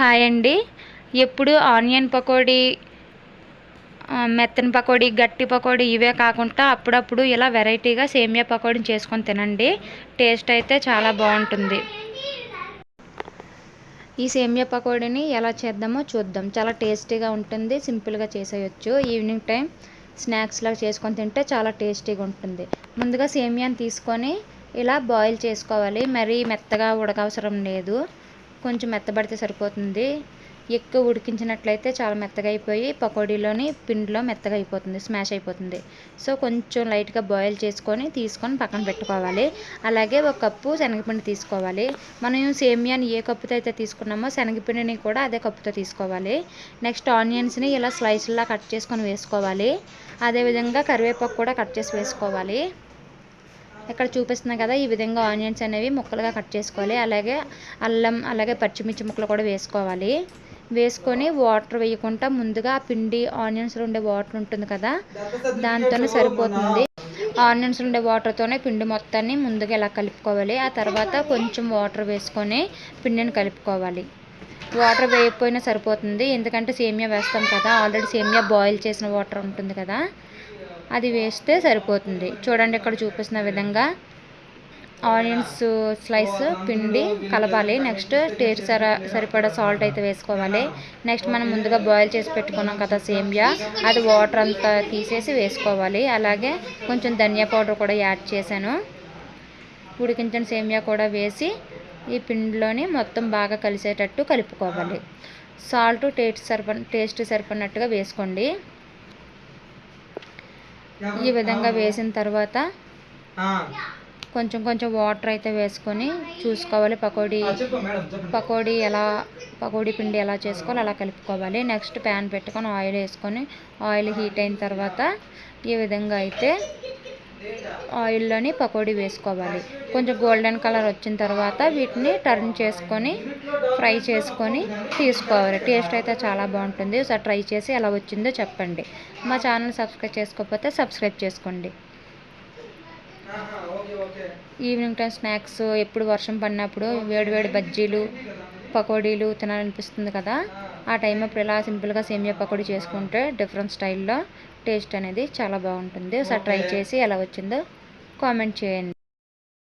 Hi అండి. ఎప్పుడు onion pakodi మెత్తని పకోడీ గట్టి పకోడీ ఇవే కాకుండా అప్పుడప్పుడు ఇలా వెరైటీగా సేమియా పకోడీ చేసుకొని తినండి. టేస్ట్ అయితే చాలా బాగుంటుంది. ఈ సేమియా పకోడీని ఎలా చేద్దామో చూద్దాం. చాలా టేస్టీగా ఉంటుంది సింపుల్గా చేసేయచ్చు. ఈవినింగ్ టైం స్నాక్స్ లాగా చేసుకొని తింటే చాలా టేస్టీగా ఉంటుంది. ముందుగా సేమియాని తీసుకొని ఇలా బాయిల్ చేసుకోవాలి. మరీ మెత్తగా ఉడకవసరం లేదు. కొంచెం మెత్తబడితే సరిపోతుంది. ఎక్కువ ఉడికించినట్లయితే చాలా మెత్తగా అయిపోయి పకోడీలోని పిండిలో మెత్తగా అయిపోతుంది స్మాష్ అయిపోతుంది. సో కొంచెం లైట్గా బాయిల్ చేసుకొని తీసుకొని పక్కన పెట్టుకోవాలి. అలాగే ఒక కప్పు శనగపిండి తీసుకోవాలి. మనం సేమియాని ఏ కప్పుతో అయితే తీసుకున్నామో శనగపిండిని కూడా అదే కప్పుతో తీసుకోవాలి. నెక్స్ట్ ఆనియన్స్ని ఇలా స్లైస్లా కట్ చేసుకొని వేసుకోవాలి. అదేవిధంగా కరివేపాకు కూడా కట్ చేసి వేసుకోవాలి. ఇక్కడ చూపిస్తున్నా కదా ఈ విధంగా ఆనియన్స్ అనేవి ముక్కలుగా కట్ చేసుకోవాలి. అలాగే అల్లం అలాగే పచ్చిమిర్చి ముక్కలు కూడా వేసుకోవాలి. వేసుకొని వాటర్ వేయకుండా ముందుగా పిండి ఆనియన్స్లో ఉండే వాటర్ ఉంటుంది కదా దాంతోనే సరిపోతుంది. ఆనియన్స్ ఉండే వాటర్తోనే పిండి మొత్తాన్ని ముందుగా ఇలా కలుపుకోవాలి. ఆ తర్వాత కొంచెం వాటర్ వేసుకొని పిండిని కలుపుకోవాలి. వాటర్ వేయకపోయినా సరిపోతుంది. ఎందుకంటే సేమియా వేస్తాం కదా ఆల్రెడీ సేమియా బాయిల్ చేసిన వాటర్ ఉంటుంది కదా అది వేస్తే సరిపోతుంది. చూడండి ఇక్కడ చూపిస్తున్న విధంగా ఆనియన్స్ స్లైస్ పిండి కలపాలి. నెక్స్ట్ టేస్ట్ సర సరిపడా సాల్ట్ అయితే వేసుకోవాలి. నెక్స్ట్ మనం ముందుగా బాయిల్ చేసి పెట్టుకున్నాం కదా సేమియా అది వాటర్ అంతా తీసేసి వేసుకోవాలి. అలాగే కొంచెం ధనియా పౌడర్ కూడా యాడ్ చేశాను. ఉడికించిన సేమియా కూడా వేసి ఈ పిండిలోని మొత్తం బాగా కలిసేటట్టు కలుపుకోవాలి. సాల్ట్ టేస్ట్ సరిప టేస్ట్ సరిపడినట్టుగా వేసుకోండి. ఈ విధంగా వేసిన తర్వాత కొంచెం కొంచెం వాటర్ అయితే వేసుకొని చూసుకోవాలి. పకోడీ పకోడీ ఎలా పకోడీ పిండి ఎలా చేసుకోవాలి అలా కలుపుకోవాలి. నెక్స్ట్ ప్యాన్ పెట్టుకొని ఆయిల్ వేసుకొని ఆయిల్ హీట్ అయిన తర్వాత ఈ విధంగా అయితే ఆయిల్లోని పకోడీ వేసుకోవాలి. కొంచెం గోల్డెన్ కలర్ వచ్చిన తర్వాత వీటిని టర్న్ చేసుకొని ఫ్రై చేసుకొని తీసుకోవాలి. టేస్ట్ అయితే చాలా బాగుంటుంది. ఒకసారి ట్రై చేసి ఎలా వచ్చిందో చెప్పండి. మా ఛానల్ సబ్స్క్రైబ్ చేసుకోకపోతే సబ్స్క్రైబ్ చేసుకోండి. ఈవినింగ్ టైం స్నాక్స్ ఎప్పుడు వర్షం పడినప్పుడు వేడివేడి బజ్జీలు పకోడీలు తినాలనిపిస్తుంది కదా. ఆ టైం అప్పుడు ఇలా సింపుల్గా సేమియా పకోడీ చేసుకుంటే డిఫరెంట్ స్టైల్లో టేస్ట్ అనేది చాలా బాగుంటుంది. ఒకసారి ట్రై చేసి ఎలా వచ్చిందో కామెంట్ చేయండి.